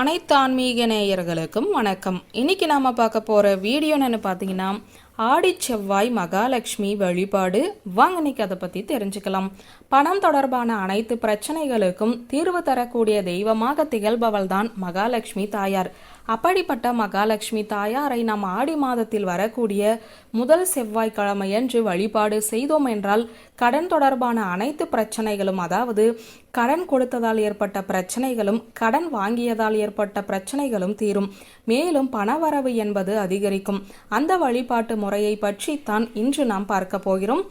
அனைத்து ஆன்மீக நேயர்களுக்கும் வணக்கம். இன்னைக்கு நாம பார்க்க போற வீடியோ என்னன்னு பார்த்தீங்கன்னா ஆடி செவ்வாய் மகாலட்சுமி வழிபாடு. வாங்க இன்னைக்கு அதை பத்தி தெரிஞ்சுக்கலாம். பணம் தொடர்பான அனைத்து பிரச்சனைகளுக்கும் தீர்வு தரக்கூடிய தெய்வமாக திகழ்பவள் தான் மகாலட்சுமி தாயார். அப்படிப்பட்ட மகாலட்சுமி தாயாரை நாம் ஆடி மாதத்தில் வரக்கூடிய முதல் செவ்வாய்க்கிழமையன்று வழிபாடு செய்தோம் என்றால் கடன் தொடர்பான அனைத்து பிரச்சனைகளும் அதாவது கடன் கொடுத்ததால் ஏற்பட்ட பிரச்சனைகளும் கடன் வாங்கியதால் ஏற்பட்ட பிரச்சனைகளும் தீரும். மேலும் பணவரவு என்பது அதிகரிக்கும். அந்த வழிபாட்டு முறையை பற்றித்தான் இன்று நாம் பார்க்க போகிறோம்.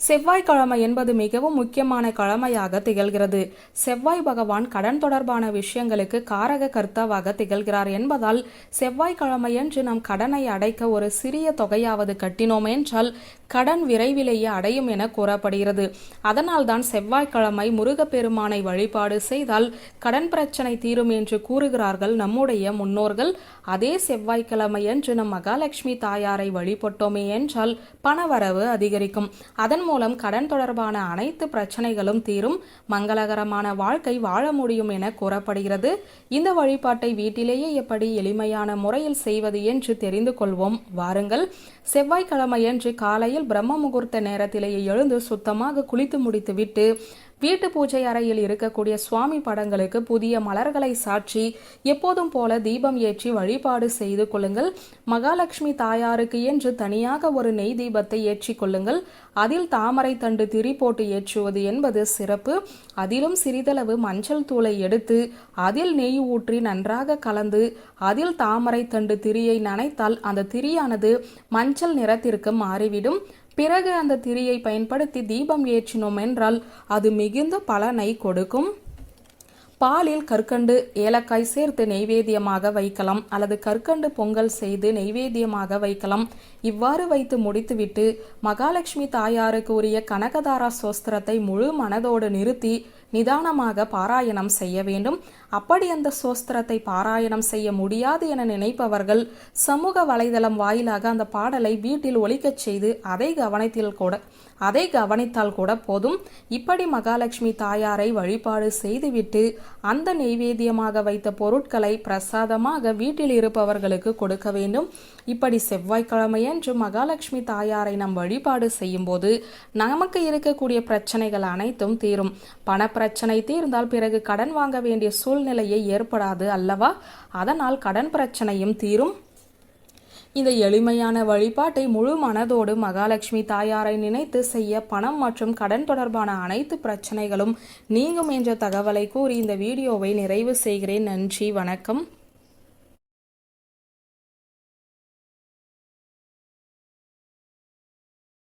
செவ்வாய்க்கிழமை என்பது மிகவும் முக்கியமான கிழமையாக திகழ்கிறது. செவ்வாய் பகவான் கடன் தொடர்பான விஷயங்களுக்கு காரக கர்த்தாவாக திகழ்கிறார் என்பதால் செவ்வாய்க்கிழமையன்று நாம் கடனை அடைக்க ஒரு சிறிய தொகையாவது கட்டினோம் என்றால் கடன் விரைவிலேயே அடையும் என கூறப்படுகிறது. அதனால்தான் செவ்வாய்க்கிழமை முருகப்பெருமானை வழிபாடு செய்தால் கடன் பிரச்சனை தீரும் என்று கூறுகிறார்கள் நம்முடைய முன்னோர்கள். அதே செவ்வாய்க்கிழமையன்று நம் மகாலட்சுமி தாயாரை வழிபட்டோமே என்றால் பணவரவு அதிகரிக்கும். அதன் மூலம் கடன் தொடர்பான அனைத்து பிரச்சனைகளும் தீரும். மங்களகரமான வாழ்க்கை வாழ முடியும் என கூறப்படுகிறது. இந்த வழிபாட்டை வீட்டிலேயே எப்படி எளிமையான முறையில் செய்வது என்று தெரிந்து கொள்வோம். வாருங்கள். செவ்வாய்க்கிழமையன்று காலையில் பிரம்ம முகூர்த்த நேரத்திலேயே எழுந்து சுத்தமாக குளித்து முடித்துவிட்டு வீட்டு பூஜை அறையில் இருக்கக்கூடிய சுவாமி படங்களுக்கு புதிய மலர்களை சாற்றி எப்போதும் போல தீபம் ஏற்றி வழிபாடு செய்து கொள்ளுங்கள். மகாலட்சுமி தாயாருக்கு என்று தனியாக ஒரு நெய் தீபத்தை ஏற்றி கொள்ளுங்கள். அதில் தாமரை தண்டு திரி போட்டு ஏற்றுவது என்பது சிறப்பு. அதிலும் சிறிதளவு மஞ்சள் தூளை எடுத்து அதில் நெய் ஊற்றி நன்றாக கலந்து அதில் தாமரை தண்டு திரியை நனைத்தால் அந்த திரியானது மஞ்சள் நிறத்திற்கு மாறிவிடும். பிறகு அந்த திரியை பயன்படுத்தி தீபம் ஏற்றினோம் என்றால் அது மிகுந்த பலனை கொடுக்கும். பாலில் கற்கண்டு ஏலக்காய் சேர்த்து நெய்வேத்தியமாக வைக்கலாம் அல்லது கற்கண்டு பொங்கல் செய்து நெய்வேத்தியமாக வைக்கலாம். இவ்வாறு வைத்து முடித்துவிட்டு மகாலட்சுமி தாயாருக்கு உரிய கனகதாரா சோஸ்திரத்தை முழு மனதோடு நிறுத்தி நிதானமாக பாராயணம் செய்ய வேண்டும். அப்படி அந்த சோஸ்திரத்தை பாராயணம் செய்ய முடியாது என நினைப்பவர்கள் சமூக வலைதளம் வாயிலாக அந்த பாடலை வீட்டில் ஒலிக்கச் செய்து அதை கவனத்தில் கூட அதை கவனித்தால் கூட போதும். இப்படி மகாலட்சுமி தாயாரை வழிபாடு செய்துவிட்டு அந்த நெய்வேத்தியமாக வைத்த பொருட்களை பிரசாதமாக வீட்டில் இருப்பவர்களுக்கு கொடுக்க வேண்டும். இப்படி செவ்வாய்க்கிழமையன்று மகாலட்சுமி தாயாரை நாம் வழிபாடு செய்யும் போது நமக்கு இருக்கக்கூடிய பிரச்சனைகள் அனைத்தும் தீரும். பண பிரச்சனை தீர்ந்தால் பிறகு கடன் வாங்க வேண்டிய சூழ்நிலையை ஏற்படாது அல்லவா? அதனால் கடன் பிரச்சனையும் தீரும். இந்த எளிமையான வழிபாட்டை முழு மனதோடு மகாலட்சுமி தாயாரை நினைத்து செய்ய பணம் மற்றும் கடன் தொடர்பான அனைத்து பிரச்சனைகளும் நீங்கும் என்ற தகவலை கூறி இந்த வீடியோவை நிறைவு செய்கிறேன். நன்றி வணக்கம்.